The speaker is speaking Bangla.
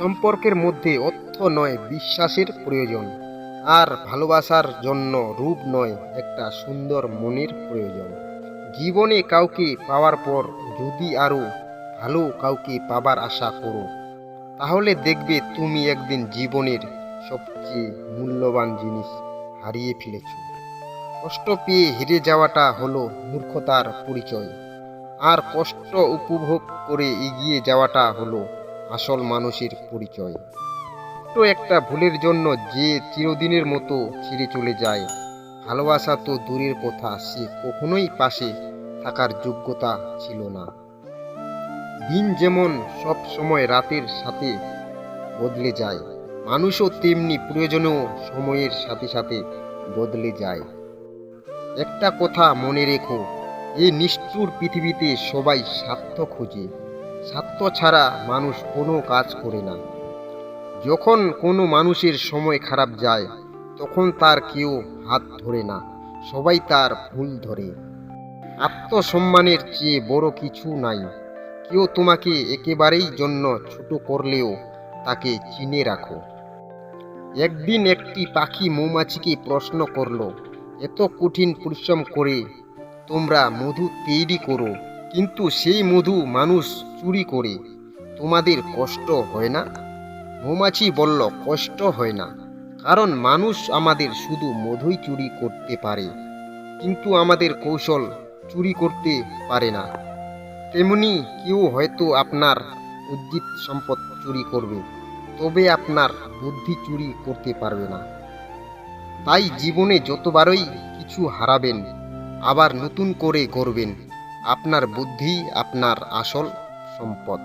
সম্পর্কের মধ্যে অর্থ নয়, বিশ্বাসের প্রয়োজন। আর ভালোবাসার জন্য রূপ নয়, একটা সুন্দর মনের প্রয়োজন। জীবনে কাউকে পাওয়ার পর যদি আরও ভালো কাউকে পাবার আশা করো, তাহলে দেখবে তুমি একদিন জীবনের সবচেয়ে মূল্যবান জিনিস হারিয়ে ফেলেছ। কষ্ট পেয়ে হেরে যাওয়াটা হলো মূর্খতার পরিচয়। আর কষ্ট উপভোগ করে এগিয়ে যাওয়াটা হলো আসল মানুষের পরিচয়। ছোট্ট একটা ভুলের জন্য যে চিরদিনের মতো ছিঁড়ে চলে যায়, ভালোবাসা তো দূরের কথা, সে কখনোই পাশে থাকার যোগ্যতা ছিল না। দিন যেমন সব সময় রাতের সাথে বদলে যায়, মানুষও তেমনি প্রয়োজনেও সময়ের সাথে সাথে বদলে যায়। একটা কথা মনে রেখো, এই নিষ্ঠুর পৃথিবীতে সবাই স্বার্থ খোঁজে। স্বার্থ ছাড়া মানুষ কোনো কাজ করে না। যখন কোনো মানুষের সময় খারাপ যায়, তখন তার কেউ হাত ধরে না। সবাই তার ভুল ধরে। আত্মসম্মানের চেয়ে বড় কিছু নাই। কেউ তোমাকে একেবারেই জন্য ছোট করলেও তাকে চিনে রাখো। একদিন একটি পাখি মৌমাছিকে প্রশ্ন করল, এত কঠিন পরিশ্রম করে তোমরা মধু তৈরি করো কিন্তু সেই মধু মানুষ চুরি করে। তোমাদের কষ্ট হয় না? মৌমাছি বলল, কষ্ট হয় না। কারণ মানুষ আমাদের শুধু মধুই চুরি করতে পারে। কিন্তু আমাদের কৌশল চুরি করতে পারে না। তেমনি কেউ হয়তো আপনার উজ্জিত সম্পদ চুরি করবে, তবে আপনার বুদ্ধি চুরি করতে পারবে না। তাই জীবনে যতবারই কিছু হারাবেন, আবার নতুন করে গড়বেন। আপনার বুদ্ধি আপনার আসল সম্পদ।